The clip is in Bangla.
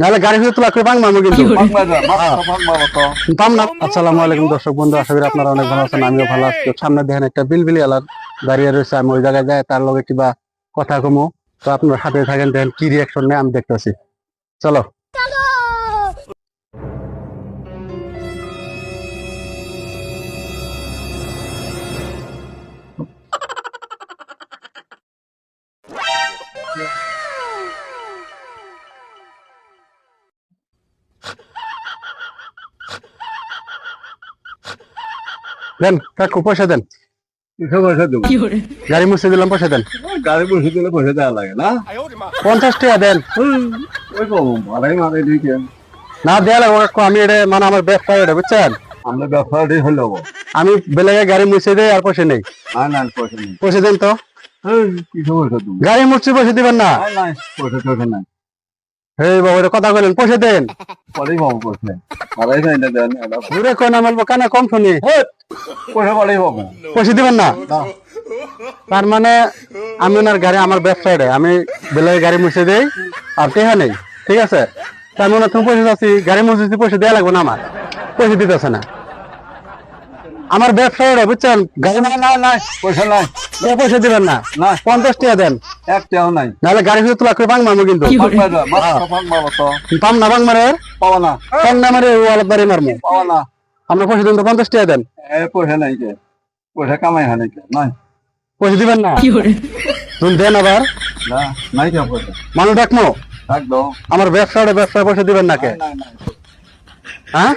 নাহলে গাড়ি ভিতরে তোলা করে ভাঙ মামু কিন্তু পাম না আসসালামু আলাইকুম দর্শক বন্ধু আশা করি আপনারা অনেক ভালো আছেন আমিও ভালো আছি। সামনে দেখেন একটা বিলবিলি আলার দাঁড়িয়ে রয়েছে আমি ওই জায়গায় যাই তার লগে কিবা কথা কমো। তো আপনার হাতে থাকেন দেখেন কি রিয়াকশন নেই আমি দেখতেছি। চলো। দেন কাকু পয়সা দেন। পয়সা দেবো। গাড়ি মুছে দিলাম পয়সা দেন। গাড়ি বসে দিলে পয়সা দেওয়া লাগে না। পঞ্চাশ টাকা দেন। ওই ভাড়াই দিকে না দেয়া লাগবো কাকু আমি এটা মানে আমার ব্যবসা এটা বুঝছেন? আমরা ব্যবসাটি হলো আমি বেলাগে গাড়ি মুছে দেই আর পয়সা নেই। না না পয়সা নেই। পয়সা দেন তো। গাড়ি মুছছি পয়সা দিবেন না। পয়সা টয়সা নাই। হে বাবু কথা বলেন পয়সা দেন। পরেই পাবো পয়সা ভাড়াই নাই না দেন ঘুরে কোন আমার কানে কম শুনি। পয়সা পরেই পাবো পয়সা দিবেন না? না। তার মানে আমি ওনার গাড়ি আমার ব্যবসা এটা আমি বেলাগে গাড়ি মুছে দেই আর টেহা নেই ঠিক আছে? তা আমি ওনার তুমি পয়সা চাচ্ছি গাড়ি মুছে পয়সা দেওয়া লাগবে না আমার। পয়সা দিতেছে না। আমার ব্যবসা এটা বুঝছেন? গাড়ি না না নাই পয়সা নাই। পয়সা দিবেন না। না পঞ্চাশ টাকা দেন। একটাও নাই। নাহলে গাড়ি ফিরে তোলা করে বাং মারবো কিন্তু তো পাম না বাং মারে? পাওয়া না। পাম না মারে ওয়াল বাড়ি মারবো পাওয়া না। আমরা পয়সা দিন তো পঞ্চাশ টাকা দেন। এ পয়সা নাই যে পয়সা কামাই হয় নাই নাই। পয়সা দিবেন না? তুমি দেন আবার। না নাই কে পয়সা। মানুষ ডাকমো? একদম আমার ব্যবসা ব্যবসা পয়সা দিবেন না কে? হ্যাঁ?